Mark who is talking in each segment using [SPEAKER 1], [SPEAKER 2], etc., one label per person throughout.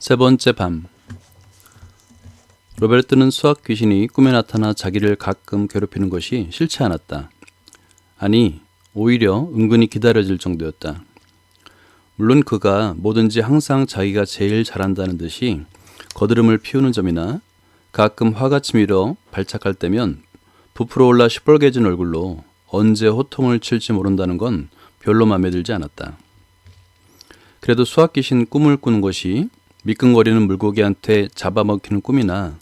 [SPEAKER 1] 세 번째 밤. 로베르트는 수학 귀신이 꿈에 나타나 자기를 가끔 괴롭히는 것이 싫지 않았다. 아니, 오히려 은근히 기다려질 정도였다. 물론 그가 뭐든지 항상 자기가 제일 잘한다는 듯이 거드름을 피우는 점이나 가끔 화가 치밀어 발작할 때면 부풀어 올라 시뻘개진 얼굴로 언제 호통을 칠지 모른다는 건 별로 마음에 들지 않았다. 그래도 수학 귀신 꿈을 꾸는 것이 미끈거리는 물고기한테 잡아먹히는 꿈이나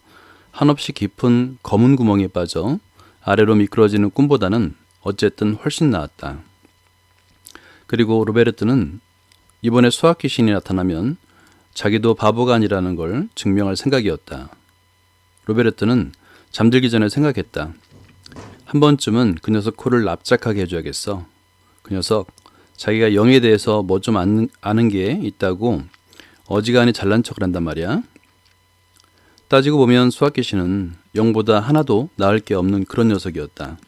[SPEAKER 1] 한없이 깊은 검은 구멍에 빠져 아래로 미끄러지는 꿈보다는 어쨌든 훨씬 나았다. 그리고 로베르트는 이번에 수학 귀신이 나타나면 자기도 바보가 아니라는 걸 증명할 생각이었다. 로베르트는 잠들기 전에 생각했다. 한 번쯤은 그 녀석 코를 납작하게 해줘야겠어. 그 녀석 자기가 영에 대해서 뭐 좀 아는, 아는 게 있다고 어지간히 잘난 척을 한단 말이야. 따지고 보면 수학기 씨는 영보다 하나도 나을 게 없는 그런 녀석이었다.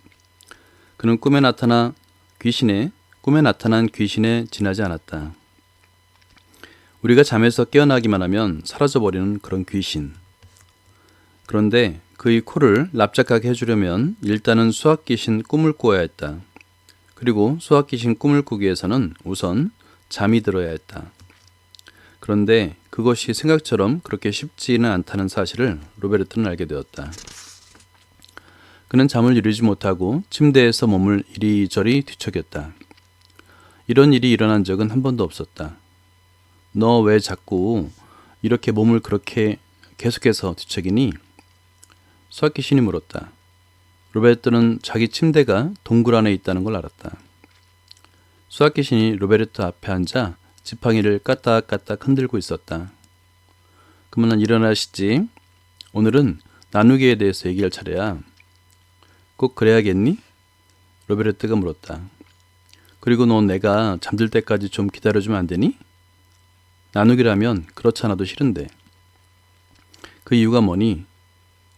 [SPEAKER 1] 그는 꿈에 나타나 귀신에 꿈에 나타난 귀신에 지나지 않았다. 우리가 잠에서 깨어나기만 하면 사라져버리는 그런 귀신. 그런데 그의 코를 납작하게 해주려면 일단은 수학 귀신 꿈을 꾸어야 했다. 그리고 수학 귀신 꿈을 꾸기 위해서는 우선 잠이 들어야 했다. 그런데 그것이 생각처럼 그렇게 쉽지는 않다는 사실을 로베르트는 알게 되었다. 그는 잠을 이루지 못하고 침대에서 몸을 이리저리 뒤척였다. 이런 일이 일어난 적은 한 번도 없었다. 너 왜 자꾸 이렇게 몸을 그렇게 계속해서 뒤척이니? 수학기 신이 물었다. 로베르트는 자기 침대가 동굴 안에 있다는 걸 알았다. 수학기 신이 로베르트 앞에 앉아 지팡이를 까딱까딱 흔들고 있었다. 그러면 일어나시지. 오늘은 나누기에 대해서 얘기할 차례야. 꼭 그래야겠니? 로베르트가 물었다. 그리고 너 내가 잠들 때까지 좀 기다려주면 안 되니? 나누기라면 그렇잖아도 싫은데. 그 이유가 뭐니?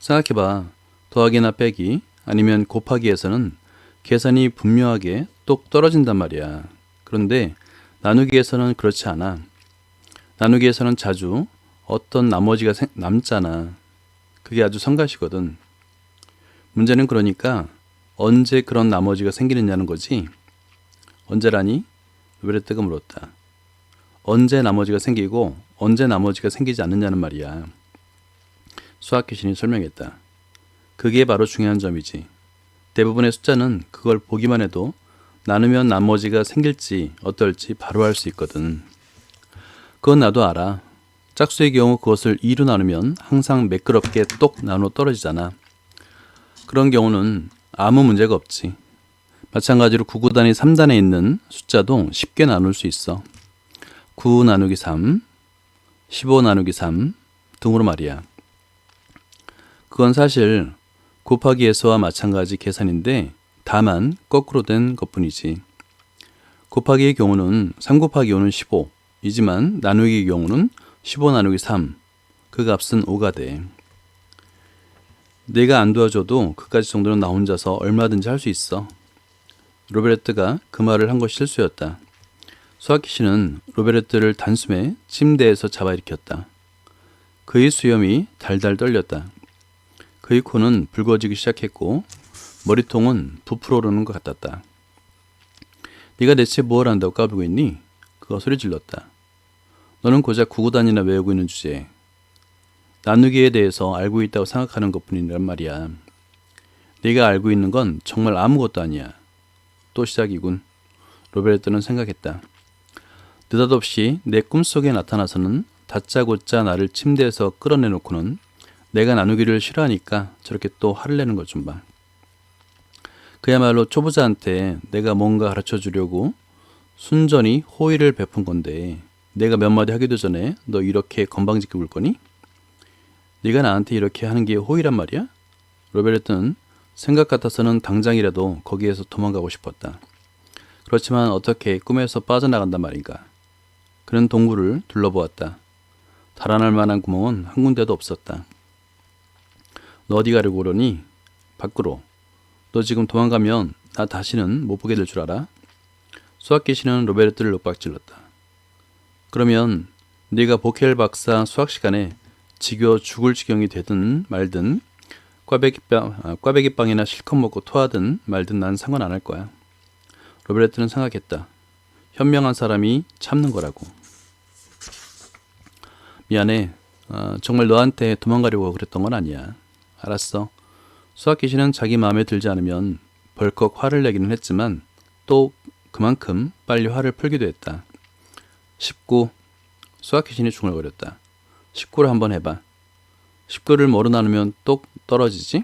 [SPEAKER 1] 생각해봐. 더하기나 빼기 아니면 곱하기에서는 계산이 분명하게 똑 떨어진단 말이야. 그런데 나누기에서는 그렇지 않아. 나누기에서는 자주 어떤 나머지가 생, 남잖아. 그게 아주 성가시거든. 문제는 그러니까 언제 그런 나머지가 생기느냐는 거지. 언제라니? 로베르트가 물었다. 언제 나머지가 생기고 언제 나머지가 생기지 않느냐는 말이야. 수학 귀신이 설명했다. 그게 바로 중요한 점이지. 대부분의 숫자는 그걸 보기만 해도 나누면 나머지가 생길지 어떨지 바로 알 수 있거든. 그건 나도 알아. 짝수의 경우 그것을 2로 나누면 항상 매끄럽게 똑 나눠 떨어지잖아. 그런 경우는 아무 문제가 없지. 마찬가지로 9구단이 3단에 있는 숫자도 쉽게 나눌 수 있어. 9 나누기 3, 15 나누기 3 등으로 말이야. 그건 사실 곱하기에서와 마찬가지 계산인데 다만 거꾸로 된 것뿐이지. 곱하기의 경우는 3 곱하기 5는 15 이지만 나누기의 경우는 15 나누기 3. 그 값은 5가 돼. 내가 안 도와줘도 그까지 정도는 나 혼자서 얼마든지 할 수 있어. 로베르트가 그 말을 한 것이 실수였다. 수아키 씨는 로베르트를 단숨에 침대에서 잡아 일으켰다. 그의 수염이 달달 떨렸다. 그의 코는 붉어지기 시작했고 머리통은 부풀어 오르는 것 같았다. 네가 대체 뭘 한다고 까불고 있니? 그가 소리 질렀다. 너는 고작 구구단이나 외우고 있는 주제에 나누기에 대해서 알고 있다고 생각하는 것뿐이란 말이야. 네가 알고 있는 건 정말 아무것도 아니야. 또 시작이군. 로베르트는 생각했다. 느닷없이 내 꿈속에 나타나서는 다짜고짜 나를 침대에서 끌어내놓고는 내가 나누기를 싫어하니까 저렇게 또 화를 내는 것좀 봐. 그야말로 초보자한테 내가 뭔가 가르쳐 주려고 순전히 호의를 베푼 건데 내가 몇 마디 하기도 전에 너 이렇게 건방지게 울 거니? 네가 나한테 이렇게 하는 게 호의란 말이야? 로베르트는 생각 같아서는 당장이라도 거기에서 도망가고 싶었다. 그렇지만 어떻게 꿈에서 빠져나간단 말인가? 그는 동굴을 둘러보았다. 달아날 만한 구멍은 한 군데도 없었다. 너 어디 가려고 그러니? 밖으로. 너 지금 도망가면 나 다시는 못 보게 될 줄 알아? 수학기 씨는 로베르트를 윽박질렀다. 그러면 네가 보켈 박사 수학 시간에 지겨 죽을 지경이 되든 말든 꽈배기빵, 아, 꽈배기빵이나 실컷 먹고 토하든 말든 난 상관 안 할 거야. 로베르트는 생각했다. 현명한 사람이 참는 거라고. 미안해. 어, 정말 너한테 도망가려고 그랬던 건 아니야. 알았어. 수학 귀신은 자기 마음에 들지 않으면 벌컥 화를 내기는 했지만 또 그만큼 빨리 화를 풀기도 했다. 19. 수학 귀신이 중얼거렸다. 19를 한번 해봐. 19를 뭐로 나누면 똑 떨어지지?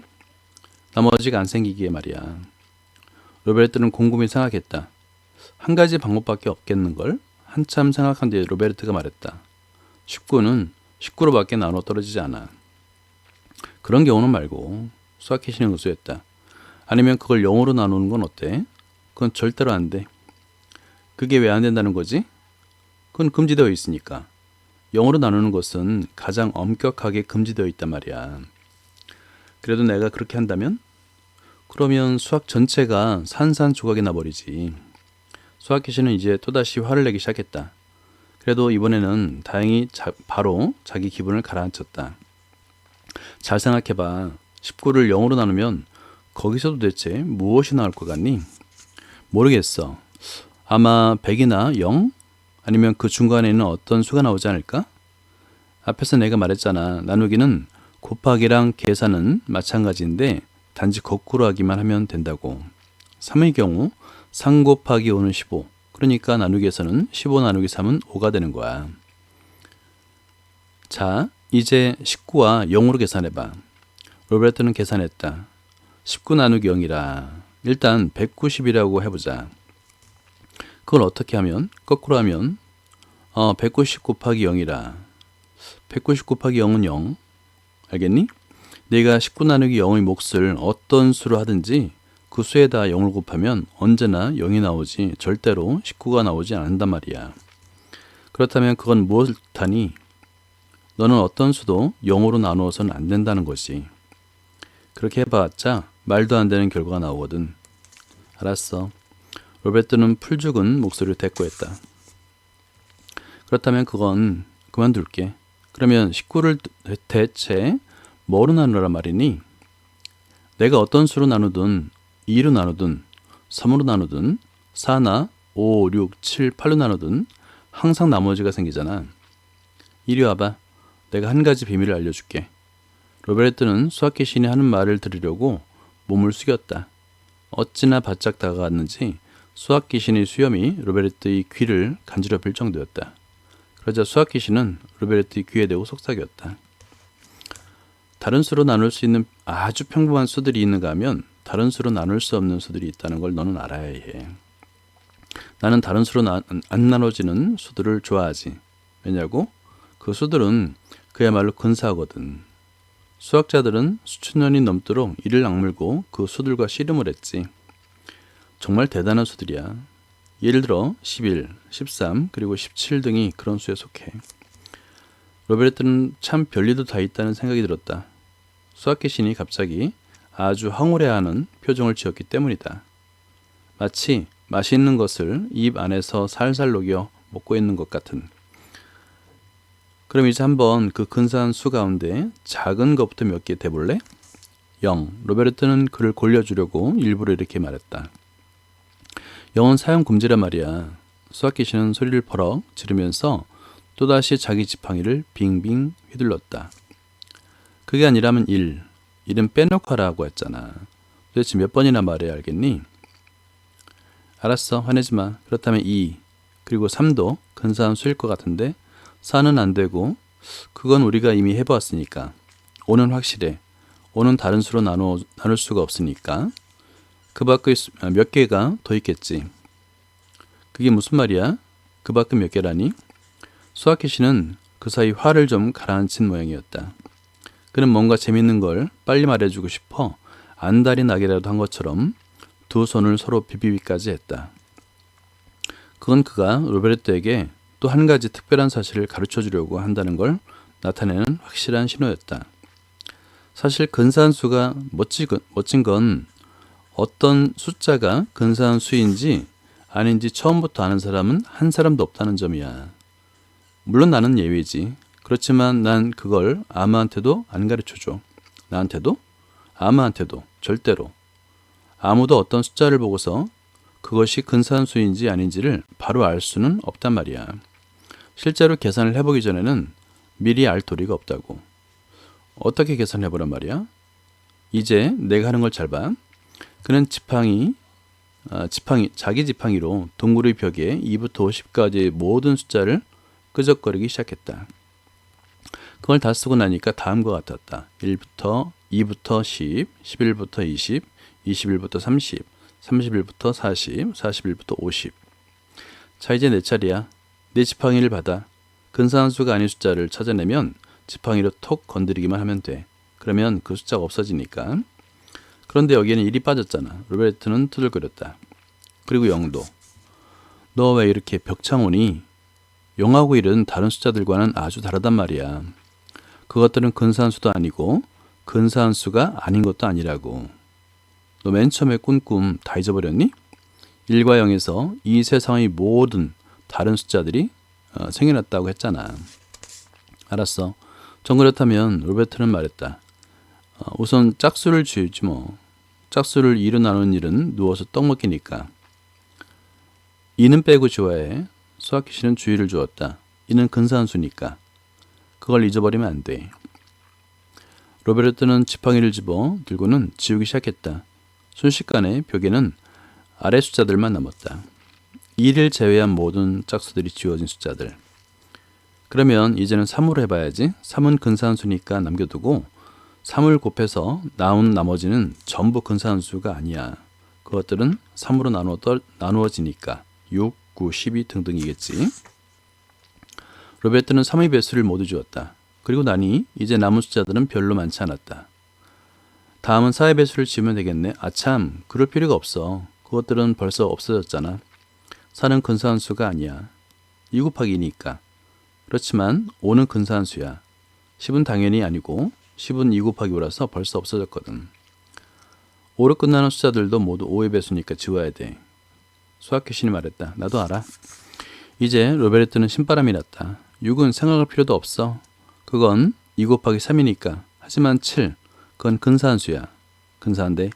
[SPEAKER 1] 나머지가 안 생기기에 말이야. 로베르트는 곰곰이 생각했다. 한 가지 방법밖에 없겠는걸? 한참 생각한 뒤에 로베르트가 말했다. 19는 19로밖에 나눠 떨어지지 않아. 그런 경우는 말고 수학 캐시는 의수했다. 아니면 그걸 0으로 나누는 건 어때? 그건 절대로 안 돼. 그게 왜 안 된다는 거지? 그건 금지되어 있으니까. 0으로 나누는 것은 가장 엄격하게 금지되어 있단 말이야. 그래도 내가 그렇게 한다면? 그러면 수학 전체가 산산조각이 나버리지. 수학 캐시는 이제 또다시 화를 내기 시작했다. 그래도 이번에는 다행히 자, 바로 자기 기분을 가라앉혔다. 잘 생각해봐. 19를 0으로 나누면 거기서 도대체 무엇이 나올 것 같니? 모르겠어. 아마 100이나 0? 아니면 그 중간에 있는 어떤 수가 나오지 않을까? 앞에서 내가 말했잖아. 나누기는 곱하기랑 계산은 마찬가지인데 단지 거꾸로 하기만 하면 된다고. 3의 경우 3 곱하기 5는 15. 그러니까 나누기에서는 15 나누기 3은 5가 되는 거야. 자, 이제 19와 0으로 계산해봐. 로베르트는 계산했다. 19 나누기 0이라. 일단 190이라고 해보자. 그걸 어떻게 하면? 거꾸로 하면 어, 190 곱하기 0이라. 190 곱하기 0은 0. 알겠니? 내가 19 나누기 0의 몫을 어떤 수로 하든지 그 수에다 0을 곱하면 언제나 0이 나오지 절대로 19가 나오지 않는단 말이야. 그렇다면 그건 무엇을 뜻하니? 너는 어떤 수도 0으로 나누어서는 안 된다는 것이. 그렇게 해봤자 말도 안 되는 결과가 나오거든. 알았어. 로베트는 풀죽은 목소리를 대꾸했다. 그렇다면 그건 그만둘게. 그러면 19를 대체 뭐로 나누란 말이니? 내가 어떤 수로 나누든 2로 나누든 3으로 나누든 4나 5, 6, 7, 8로 나누든 항상 나머지가 생기잖아. 이리 와봐. 내가 한 가지 비밀을 알려줄게. 로베르트는 수학 귀신이 하는 말을 들으려고 몸을 숙였다. 어찌나 바짝 다가갔는지 수학 귀신의 수염이 로베르트의 귀를 간지럽힐 정도였다. 그러자 수학 귀신은 로베르트의 귀에 대고 속삭였다. 다른 수로 나눌 수 있는 아주 평범한 수들이 있는가 하면 다른 수로 나눌 수 없는 수들이 있다는 걸 너는 알아야 해. 나는 다른 수로 나, 안 나눠지는 수들을 좋아하지. 왜냐고? 그 수들은 그야말로 근사하거든. 수학자들은 수천 년이 넘도록 이를 악물고 그 수들과 씨름을 했지. 정말 대단한 수들이야. 예를 들어 11, 13, 그리고 17 등이 그런 수에 속해. 로베르트는 참 별일도 다 있다는 생각이 들었다. 수학 귀신이 갑자기 아주 황홀해하는 표정을 지었기 때문이다. 마치 맛있는 것을 입 안에서 살살 녹여 먹고 있는 것 같은. 그럼 이제 한번 그 근사한 수 가운데 작은 것부터 몇 개 대볼래? 0. 로베르트는 그를 골려주려고 일부러 이렇게 말했다. 0은 사용 금지란 말이야. 수학 귀신은 소리를 버럭 지르면서 또다시 자기 지팡이를 빙빙 휘둘렀다. 그게 아니라면 1. 1은 빼놓고 하라고 했잖아. 도대체 몇 번이나 말해야 알겠니? 알았어. 화내지 마. 그렇다면 2. 그리고 3도 근사한 수일 것 같은데 4는 안 되고 그건 우리가 이미 해보았으니까 5는 확실해. 5는 다른 수로 나누, 나눌 수가 없으니까 그 밖에 아, 몇 개가 더 있겠지. 그게 무슨 말이야? 그 밖에 몇 개라니? 수아키 씨는 그 사이 화를 좀 가라앉힌 모양이었다. 그는 뭔가 재밌는 걸 빨리 말해주고 싶어 안달이 나게라도 한 것처럼 두 손을 서로 비비비까지 했다. 그건 그가 로베르토에게 또 한 가지 특별한 사실을 가르쳐 주려고 한다는 걸 나타내는 확실한 신호였다. 사실 근사한 수가 멋지, 멋진 건 어떤 숫자가 근사한 수인지 아닌지 처음부터 아는 사람은 한 사람도 없다는 점이야. 물론 나는 예외지. 그렇지만 난 그걸 아무한테도 안 가르쳐 줘. 나한테도? 아무한테도. 절대로. 아무도 어떤 숫자를 보고서 그것이 근사한 수인지 아닌지를 바로 알 수는 없단 말이야. 실제로 계산을 해보기 전에는 미리 알 도리가 없다고. 어떻게 계산해보란 말이야? 이제 내가 하는 걸 잘 봐. 그는 지팡이, 아, 지팡이, 자기 지팡이로 동굴의 벽에 2부터 50까지의 모든 숫자를 끄적거리기 시작했다. 그걸 다 쓰고 나니까 다음과 같았다. 1부터 2부터 10, 11부터 20, 21부터 30, 31부터 40, 41부터 50. 자, 이제 내 차례야. 내 지팡이를 받아. 근사한 수가 아닌 숫자를 찾아내면 지팡이로 톡 건드리기만 하면 돼. 그러면 그 숫자가 없어지니까. 그런데 여기에는 1이 빠졌잖아. 로베르트는 투덜거렸다. 그리고 0도. 너 왜 이렇게 벽창오니? 0하고 1은 다른 숫자들과는 아주 다르단 말이야. 그것들은 근사한 수도 아니고 근사한 수가 아닌 것도 아니라고. 너 맨 처음에 꾼 꿈 다 잊어버렸니? 1과 0에서 이 세상의 모든 다른 숫자들이 어, 생겨났다고 했잖아. 알았어. 전 그렇다면 로베트는 말했다. 어, 우선 짝수를 지우지 뭐. 짝수를 2로 나누는 일은 누워서 떡 먹기니까. 2는 빼고 지워야 해. 수학기 씨는 주의를 주었다. 이는 근사한 수니까. 그걸 잊어버리면 안 돼. 로베르트는 지팡이를 집어 들고는 지우기 시작했다. 순식간에 벽에는 아래 숫자들만 남았다. 2를 제외한 모든 짝수들이 지워진 숫자들. 그러면 이제는 3으로 해봐야지. 3은 근사한수니까 남겨두고 3을 곱해서 나온 나머지는 전부 근사한수가 아니야. 그것들은 3으로 나누어, 나누어지니까 6, 9, 12 등등이겠지. 로베트는 3의 배수를 모두 주었다. 그리고 나니 이제 남은 숫자들은 별로 많지 않았다. 다음은 4의 배수를 지으면 되겠네. 아참, 그럴 필요가 없어. 그것들은 벌써 없어졌잖아. 4는 근사한 수가 아니야. 2 곱하기 2니까. 그렇지만 5는 근사한 수야. 10은 당연히 아니고 10은 2 곱하기 5라서 벌써 없어졌거든. 5로 끝나는 숫자들도 모두 5의 배수니까 지워야 돼. 수학 교신이 말했다. 나도 알아. 이제 로베르트는 신바람이 났다. 6은 생각할 필요도 없어. 그건 2 곱하기 3이니까. 하지만 7, 그건 근사한 수야. 근사한데.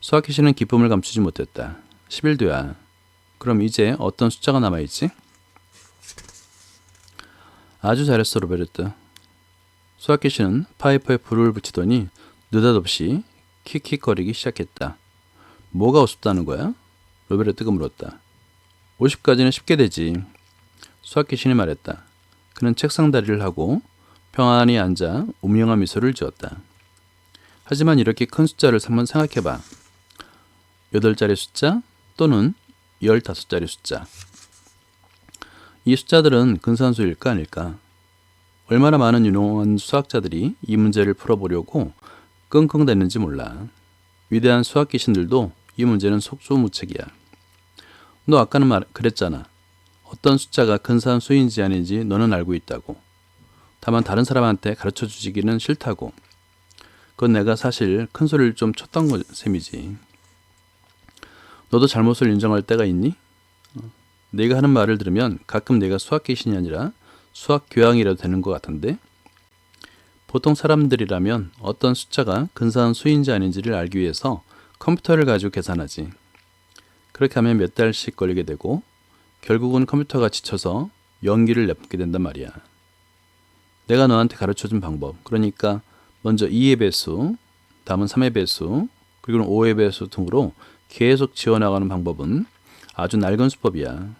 [SPEAKER 1] 수학 교신은 기쁨을 감추지 못했다. 11도야. 그럼 이제 어떤 숫자가 남아있지? 아주 잘했어, 로베르트. 수학기 씨는 파이프에 불을 붙이더니 느닷없이 킥킥거리기 시작했다. 뭐가 우습다는 거야? 로베르트가 물었다. 50까지는 쉽게 되지. 수학기 신이 말했다. 그는 책상 다리를 하고 평안히 앉아 운명한 미소를 지었다. 하지만 이렇게 큰 숫자를 한번 생각해봐. 8자리 숫자 또는 15자리 숫자. 이 숫자들은 근산수일까 아닐까? 얼마나 많은 유능한 수학자들이 이 문제를 풀어보려고 끙끙댔는지 몰라. 위대한 수학 귀신들도 이 문제는 속수무책이야. 너 아까는 말 그랬잖아. 어떤 숫자가 근사한 수인지 아닌지 너는 알고 있다고. 다만 다른 사람한테 가르쳐 주지기는 싫다고. 그건 내가 사실 큰 소리를 좀 쳤던 셈이지. 너도 잘못을 인정할 때가 있니? 내가 하는 말을 들으면 가끔 내가 수학 귀신이 아니라 수학 교양이라도 되는 것 같은데 보통 사람들이라면 어떤 숫자가 근사한 수인지 아닌지를 알기 위해서 컴퓨터를 가지고 계산하지. 그렇게 하면 몇 달씩 걸리게 되고 결국은 컴퓨터가 지쳐서 연기를 내뿜게 된단 말이야. 내가 너한테 가르쳐준 방법. 그러니까 먼저 2의 배수, 다음은 3의 배수, 그리고 5의 배수 등으로 계속 지어나가는 방법은 아주 낡은 수법이야.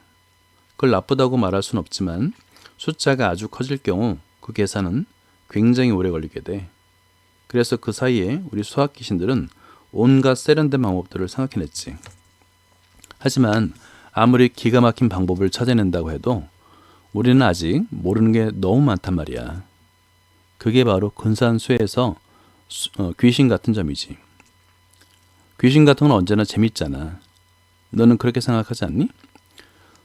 [SPEAKER 1] 그걸 나쁘다고 말할 순 없지만 숫자가 아주 커질 경우 그 계산은 굉장히 오래 걸리게 돼. 그래서 그 사이에 우리 수학 귀신들은 온갖 세련된 방법들을 생각해냈지. 하지만 아무리 기가 막힌 방법을 찾아낸다고 해도 우리는 아직 모르는 게 너무 많단 말이야. 그게 바로 근산수에서 수, 어, 귀신 같은 점이지. 귀신 같은 건 언제나 재밌잖아. 너는 그렇게 생각하지 않니?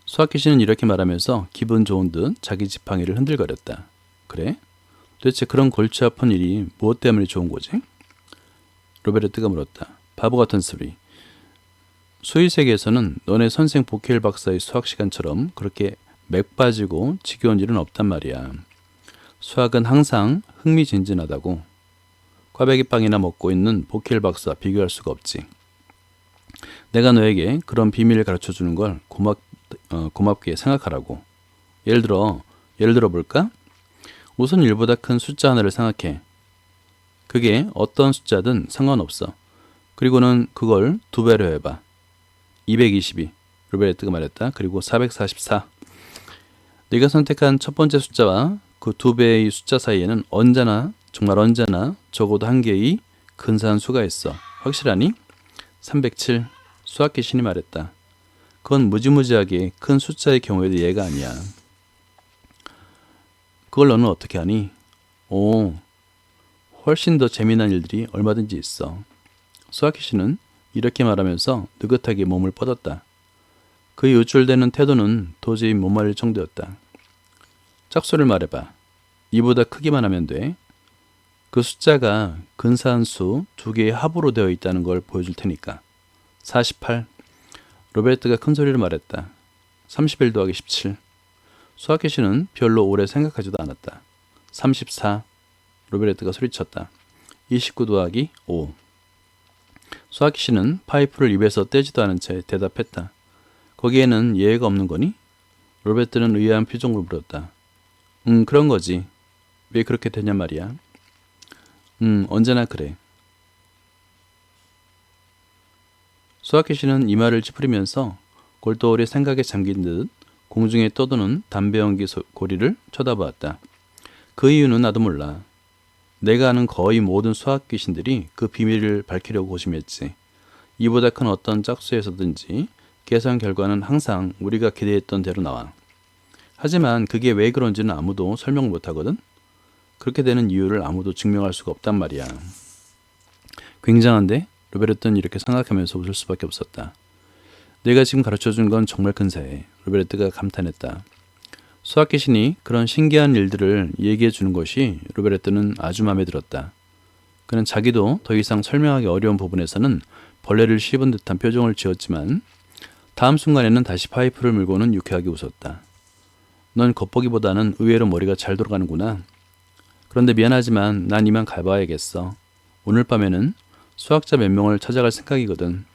[SPEAKER 1] 수학기 씨는 이렇게 말하면서 기분 좋은 듯 자기 지팡이를 흔들거렸다. 그래? 도대체 그런 골치 아픈 일이 무엇 때문에 좋은 거지? 로베르트가 물었다. 바보 같은 소리. 수의 세계에서는 너네 선생 보켈 박사의 수학 시간처럼 그렇게 맥 빠지고 지겨운 일은 없단 말이야. 수학은 항상 흥미진진하다고. 꽈배기 빵이나 먹고 있는 보켈 박사와 비교할 수가 없지. 내가 너에게 그런 비밀을 가르쳐 주는 걸 고맙, 어, 고맙게 생각하라고. 예를 들어, 예를 들어 볼까? 우선 1보다 큰 숫자 하나를 생각해. 그게 어떤 숫자든 상관없어. 그리고는 그걸 두 배로 해봐. 222. 루베르트가 말했다. 그리고 444. 네가 선택한 첫 번째 숫자와 그 두 배의 숫자 사이에는 언제나 정말 언제나 적어도 한 개의 근사한 수가 있어. 확실하니? 307. 수학 귀신이 말했다. 그건 무지무지하게 큰 숫자의 경우에도 예가 아니야. 그걸 너는 어떻게 하니? 오, 훨씬 더 재미난 일들이 얼마든지 있어. 수아키 씨는 이렇게 말하면서 느긋하게 몸을 뻗었다. 그의 우쭐대는 태도는 도저히 못 말릴 정도였다. 짝수를 말해봐. 이보다 크기만 하면 돼. 그 숫자가 근사한 수두 개의 합으로 되어 있다는 걸 보여줄 테니까. 48. 로베르트가 큰 소리로 말했다. 31 더하기 17. 수아키 씨는 별로 오래 생각하지도 않았다. 34. 로베르트가 소리쳤다. 29 더하기 5. 수아키 씨는 파이프를 입에서 떼지도 않은 채 대답했다. 거기에는 예외가 없는 거니? 로베르트는 의아한 표정으로 물었다. 음, 그런 거지. 왜 그렇게 되냐 말이야. 음, 언제나 그래. 수아키 씨는 이마를 찌푸리면서 골똘히 생각에 잠긴 듯 공중에 떠도는 담배 연기 소- 고리를 쳐다보았다. 그 이유는 나도 몰라. 내가 아는 거의 모든 수학 귀신들이 그 비밀을 밝히려고 고심했지. 이보다 큰 어떤 짝수에서든지 계산 결과는 항상 우리가 기대했던 대로 나와. 하지만 그게 왜 그런지는 아무도 설명 못 하거든? 그렇게 되는 이유를 아무도 증명할 수가 없단 말이야. 굉장한데? 로베르트는 이렇게 생각하면서 웃을 수밖에 없었다. 내가 지금 가르쳐 준 건 정말 근사해. 로베르트가 감탄했다. 수학 귀신이 그런 신기한 일들을 얘기해 주는 것이 로베르트는 아주 마음에 들었다. 그는 자기도 더 이상 설명하기 어려운 부분에서는 벌레를 씹은 듯한 표정을 지었지만 다음 순간에는 다시 파이프를 물고는 유쾌하게 웃었다. 넌 겉보기보다는 의외로 머리가 잘 돌아가는구나. 그런데 미안하지만 난 이만 가봐야겠어. 오늘 밤에는 수학자 몇 명을 찾아갈 생각이거든.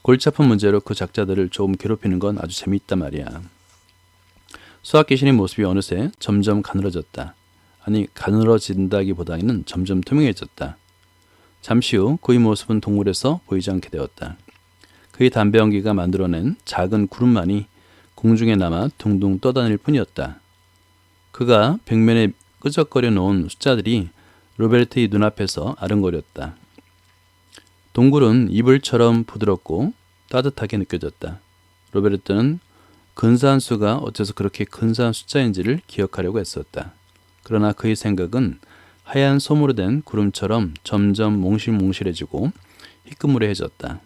[SPEAKER 1] 골치 아픈 문제로 그 작자들을 조금 괴롭히는 건 아주 재미있단 말이야. 수학 귀신의 모습이 어느새 점점 가늘어졌다. 아니 가늘어진다기보다는 점점 투명해졌다. 잠시 후 그의 모습은 동굴에서 보이지 않게 되었다. 그의 담배 연기가 만들어낸 작은 구름만이 공중에 남아 둥둥 떠다닐 뿐이었다. 그가 벽면에 끄적거려 놓은 숫자들이 로베르트의 눈앞에서 아른거렸다. 동굴은 이불처럼 부드럽고 따뜻하게 느껴졌다. 로베르트는 근사한 수가 어째서 그렇게 근사한 숫자인지를 기억하려고 했었다. 그러나 그의 생각은 하얀 솜으로 된 구름처럼 점점 몽실몽실해지고 희끄무레해졌다.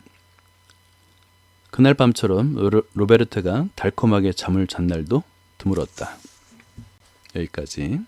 [SPEAKER 1] 그날 밤처럼 로- 로베르트가 달콤하게 잠을 잔 날도 드물었다. 여기까지.